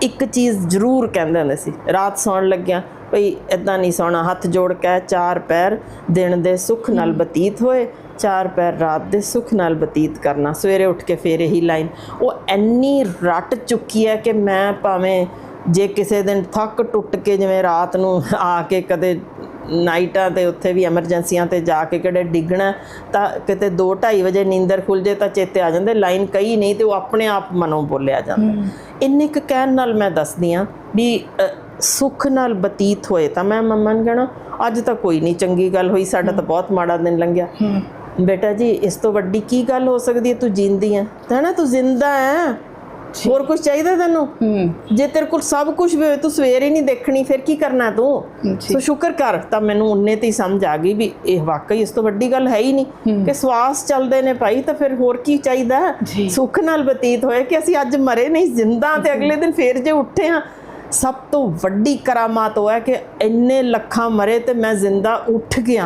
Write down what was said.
ਇੱਕ ਚੀਜ਼ ਜ਼ਰੂਰ ਕਹਿੰਦੇ ਹੁੰਦੇ ਸੀ ਰਾਤ ਸੌਣ ਲੱਗਿਆ ਭਈ ਇਦਾਂ ਨਹੀਂ ਸੌਣਾ ਹੱਥ ਜੋੜ ਕੇ ਚਾਰ ਪੈਰ ਦਿਨ ਦੇ ਸੁੱਖ ਨਾਲ ਬਤੀਤ ਹੋਏ ਚਾਰ ਪੈਰ ਰਾਤ ਦੇ ਸੁੱਖ ਨਾਲ ਬਤੀਤ ਕਰਨਾ ਸਵੇਰੇ ਉੱਠ ਕੇ ਫੇਰ ਇਹੀ ਲਾਈਨ। ਉਹ ਇੰਨੀ ਰੱਟ ਚੁੱਕੀ ਹੈ ਕਿ ਮੈਂ ਭਾਵੇਂ ਜੇ ਕਿਸੇ ਦਿਨ ਥੱਕ ਟੁੱਟ ਕੇ ਜਿਵੇਂ ਰਾਤ ਨੂੰ ਆ ਕੇ ਕਦੇ ਨਾਈਟਾਂ ਤੇ ਉੱਥੇ ਵੀ ਐਮਰਜੈਂਸੀਆਂ ਤੇ ਜਾ ਕੇ ਕਿਹੜੇ ਡਿੱਗਣਾ ਤਾਂ ਕਿਤੇ 2:30 ਵਜੇ ਨੀਂਦਰ ਖੁੱਲ ਜੇ ਤਾਂ ਚੇਤੇ ਆ ਜਾਂਦੇ ਲਾਈਨ ਕਈ ਨਹੀਂ ਤੇ ਉਹ ਆਪਣੇ ਆਪ ਮਨੋਂ ਬੋਲਿਆ ਜਾਂਦਾ। ਇੰਨੇ ਕੁ ਕਹਿਣ ਨਾਲ ਮੈਂ ਦੱਸਦੀ ਆ ਵੀ ਸੁੱਖ ਨਾਲ ਬਤੀਤ ਹੋਏ ਤਾਂ ਮੈਂ ਮੰਮਾ ਨੂੰ ਕਹਿਣਾ ਅੱਜ ਤਾਂ ਕੋਈ ਨਹੀਂ ਚੰਗੀ ਗੱਲ ਹੋਈ ਸਾਡਾ ਤਾਂ ਬਹੁਤ ਮਾੜਾ ਦਿਨ ਲੰਘਿਆ। ਬੇਟਾ ਜੀ ਇਸ ਤੋਂ ਵੱਡੀ ਕੀ ਗੱਲ ਹੋ ਸਕਦੀ ਹੈ? ਤੂੰ ਜਿੰਦੀ ਹੈ। ਤਾਂ ਨਾ ਤੂੰ ਜ਼ਿੰਦਾ ਹੈ। ਹੋਰ ਕੁਝ ਚਾਹੀਦਾ ਤੈਨੂੰ? ਜੇ ਤੇਰੇ ਕੋਲ ਸਭ ਕੁਝ ਵੀ ਹੋਵੇ ਤੂੰ ਸਵੇਰ ਹੀ ਨਹੀਂ ਦੇਖਣੀ ਫਿਰ ਕੀ ਕਰਨਾ ਤੂੰ? ਸੋ ਸ਼ੁਕਰ ਕਰ ਤਾਂ ਮੈਨੂੰ ਉਨੇ ਤੇ ਹੀ ਸਮਝ ਆ ਗਈ ਵੀ ਇਹ ਵਾਕਈ ਇਸ ਤੋਂ ਵੱਡੀ ਗੱਲ ਹੈ ਹੀ ਨਹੀਂ। ਕਿ ਸਵਾਸ ਚੱਲਦੇ ਨੇ ਭਾਈ ਤਾਂ ਫਿਰ ਹੋਰ ਕੀ ਚਾਹੀਦਾ? ਸੁੱਖ ਨਾਲ ਬਤੀਤ ਹੋਏ ਕਿ ਅਸੀਂ ਅੱਜ ਮਰੇ ਨਹੀਂ ਜ਼ਿੰਦਾ ਤੇ ਅਗਲੇ ਦਿਨ ਫੇਰ ਜੇ ਉੱਠੇ ਹਾਂ। ਸਭ ਤੋਂ ਵੱਡੀ ਕਰਾਮਾਤ ਉਹ ਹੈ ਕਿ ਇੰਨੇ ਲੱਖਾਂ ਮਰੇ ਤੇ ਮੈਂ ਜ਼ਿੰਦਾ ਉੱਠ ਗਿਆ।